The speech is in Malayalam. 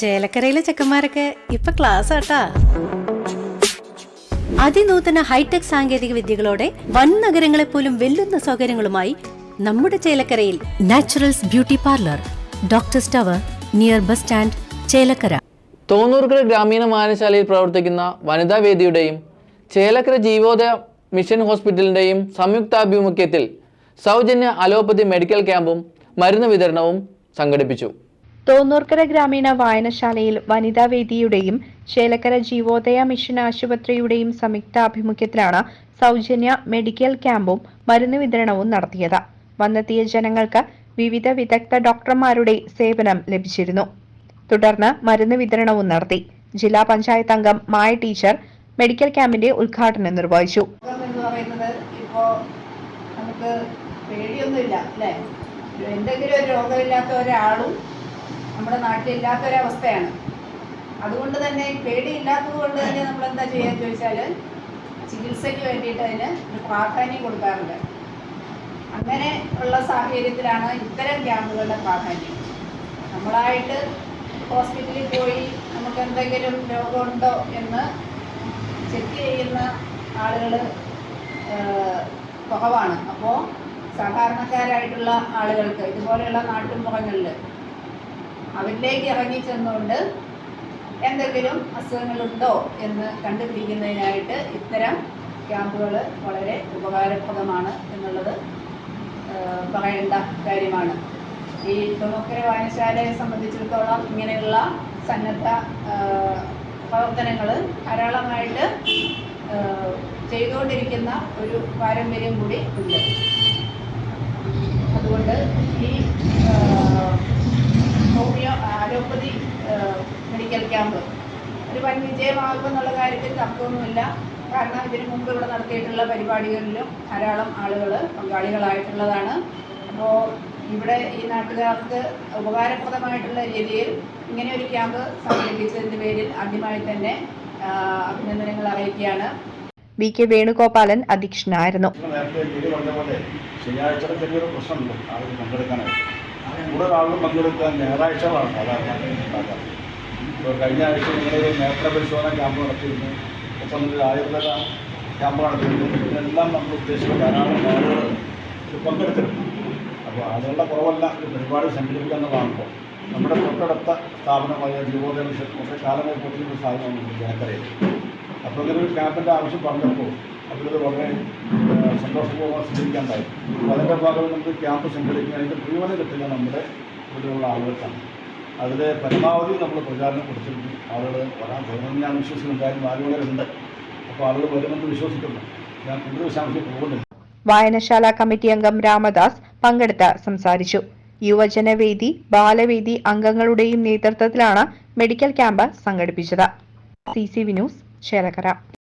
ചേലക്കരയിലെ ചെക്കന്മാരൊക്കെ ഇപ്പൊ ക്ലാസ് ആട്ടാ. അതിനൂതന ഹൈടെക് സാങ്കേതിക വിദ്യകളോടെ വൻ നഗരങ്ങളെ പോലും വെല്ലുന്ന സൗകര്യങ്ങളുമായി നമ്മുടെ ചേലക്കരയിൽ naturals beauty parlour doctor സ്റ്റവർ near bus stand Chelakkara. Thonnurkara ഗ്രാമീണ വായനശാലയിൽ പ്രവർത്തിക്കുന്ന വനിതാ വേദിയുടെയും ചേലക്കര ജീവോദയ മിഷൻ ഹോസ്പിറ്റലിന്റെയും സംയുക്താഭിമുഖ്യത്തിൽ സൗജന്യ അലോപ്പതി മെഡിക്കൽ ക്യാമ്പും മരുന്ന് വിതരണവും സംഘടിപ്പിച്ചു. തോന്നൂർക്കര ഗ്രാമീണ വായനശാലയിൽ വനിതാ വേദിയുടെയും ചേലക്കര ജീവോദയ മിഷൻ ആശുപത്രിയുടെയും സംയുക്താഭിമുഖ്യത്തിലാണ് സൗജന്യ മെഡിക്കൽ ക്യാമ്പും മരുന്ന് വിതരണവും നടത്തിയത്. വന്നെത്തിയ ജനങ്ങൾക്ക് വിവിധ വിദഗ്ധ ഡോക്ടർമാരുടെ സേവനം ലഭിച്ചിരുന്നു. തുടർന്ന് മരുന്ന് വിതരണവും നടത്തി. ജില്ലാ പഞ്ചായത്ത് അംഗം മായ ടീച്ചർ മെഡിക്കൽ ക്യാമ്പിന്റെ ഉദ്ഘാടനം നിർവഹിച്ചു. എന്തെങ്കിലും ഒരു രോഗമില്ലാത്ത ഒരാളും നമ്മുടെ നാട്ടിലില്ലാത്ത ഒരവസ്ഥയാണ് അതുകൊണ്ട് തന്നെ പേടി പേടിയില്ലാത്തത് കൊണ്ട് തന്നെ നമ്മൾ എന്താ ചെയ്യാന്ന് ചോദിച്ചാൽ ചികിത്സയ്ക്ക് വേണ്ടിയിട്ട് അതിന് ഒരു പ്രാധാന്യം കൊടുക്കാറുണ്ട്. അങ്ങനെ ഉള്ള സാഹചര്യത്തിലാണ് ഇത്തരം ക്യാമ്പുകളുടെ പ്രാധാന്യം. നമ്മളായിട്ട് ഹോസ്പിറ്റലിൽ പോയി നമുക്ക് എന്തെങ്കിലും രോഗമുണ്ടോ എന്ന് ചെക്ക് ചെയ്യുന്ന ആളുകൾ കുറവാണ്. അപ്പോൾ സാധാരണക്കാരായിട്ടുള്ള ആളുകൾക്ക് ഇതുപോലെയുള്ള നാട്ടുമ്പുറങ്ങളിൽ അവരിലേക്ക് ഇറങ്ങി ചെന്നുകൊണ്ട് എന്തെങ്കിലും അസുഖങ്ങളുണ്ടോ എന്ന് കണ്ടുപിടിക്കുന്നതിനായിട്ട് ഇത്തരം ക്യാമ്പുകൾ വളരെ ഉപകാരപ്രദമാണ് എന്നുള്ളത് പറയേണ്ട കാര്യമാണ്. ഈ തുമക്കര വായനശാലയെ സംബന്ധിച്ചിടത്തോളം ഇങ്ങനെയുള്ള സന്നദ്ധ പ്രവർത്തനങ്ങൾ ധാരാളമായിട്ട് ചെയ്തുകൊണ്ടിരിക്കുന്ന ഒരു പാരമ്പര്യം കൂടി ഉണ്ട്. അതുകൊണ്ട് ഈ ഏഹ്, ഹോമിയോ അലോപ്പതി ഏഹ്, മെഡിക്കൽ ക്യാമ്പ് ഒരു വൻ വിജയമാകും എന്നുള്ള കാര്യത്തിൽ തർക്കമൊന്നുമില്ല. കാരണം ഇതിനു മുമ്പ് ഇവിടെ നടത്തിയിട്ടുള്ള പരിപാടികളിലും ധാരാളം ആളുകൾ പങ്കാളികളായിട്ടുള്ളതാണ്. അപ്പോൾ ഇവിടെ ഈ നാട്ടുകാർക്ക് ഉപകാരപ്രദമായിട്ടുള്ള രീതിയിൽ ഇങ്ങനെ ഒരു ക്യാമ്പ് സംഘടിപ്പിച്ചതിന്റെ പേരിൽ ആദ്യമായി തന്നെ അഭിനന്ദനങ്ങൾ അറിയിക്കുകയാണ്. വി കെ വേണുഗോപാലൻ അധ്യക്ഷനായിരുന്നു. ശനിയാഴ്ച ചെറിയൊരു പ്രശ്നമുണ്ട്. ആളുകൾ പങ്കെടുക്കാനായിട്ട്. കൂടുതൽ ആളുകൾ പങ്കെടുക്കാൻ ഞായറാഴ്ചകളാണ് സാധാരണ കഴിഞ്ഞ ആഴ്ച ഞങ്ങളൊരു നേത്ര പരിശോധന ക്യാമ്പ് നടത്തിയിരുന്നു. ഒപ്പം ഒരു ആയുർവേദ ക്യാമ്പ് നടത്തിയിരുന്നു. ഇതിനെല്ലാം നമ്മൾ ഉദ്ദേശിച്ച ധാരാളം ആളുകൾ പങ്കെടുത്തിരുന്നു. അപ്പോൾ ആളുകളുടെ കുറവല്ല ഒരു പരിപാടി സംഘടിപ്പിക്കുക എന്നുള്ളതാണിപ്പോൾ നമ്മുടെ തൊട്ടടുത്ത സ്ഥാപനമായ ജീവോദയ മിഷൻ കുറേ കാലമായി പൊട്ടിയൊരു സ്ഥാപനമാണ് ജനക്കരയിൽ അപ്പോൾ ഇങ്ങനെ ഒരു ക്യാമ്പിന്റെ ആവശ്യം പറഞ്ഞപ്പോൾ അവരത് വളരെ സന്തോഷപൂർവം സ്വീകരിക്കാണ്ടായി. അതിന്റെ ഭാഗമായി നമുക്ക് ക്യാമ്പ് സംഘടിപ്പിക്കാൻ അതിന്റെ മുഴുവൻ കിട്ടുക നമ്മുടെ ഇവിടെയുള്ള ആളുകൾക്കാണ്. അതിൽ പരമാവധി നമ്മൾ പ്രചാരണം കൊടുത്തിട്ടുണ്ട്. ആളുകൾ വരാൻ വരുമെന്ന് ഞാൻ വിശ്വസിക്കുന്നു. കാര്യം ആളുകളുണ്ട് അപ്പോൾ ആളുകൾ വരുമെന്ന് വിശ്വസിക്കുന്നു. ഞാൻ കൂടുതൽ വിശാംശം പോകുന്നില്ല. വായനശാല കമ്മിറ്റി അംഗം രാമദാസ് പങ്കെടുത്ത് സംസാരിച്ചു. യുവജനവേദി ബാലവേദി അംഗങ്ങളുടെയും നേതൃത്വത്തിലാണ് മെഡിക്കൽ ക്യാമ്പ് സംഘടിപ്പിച്ചത്. C C V news Chelakkara.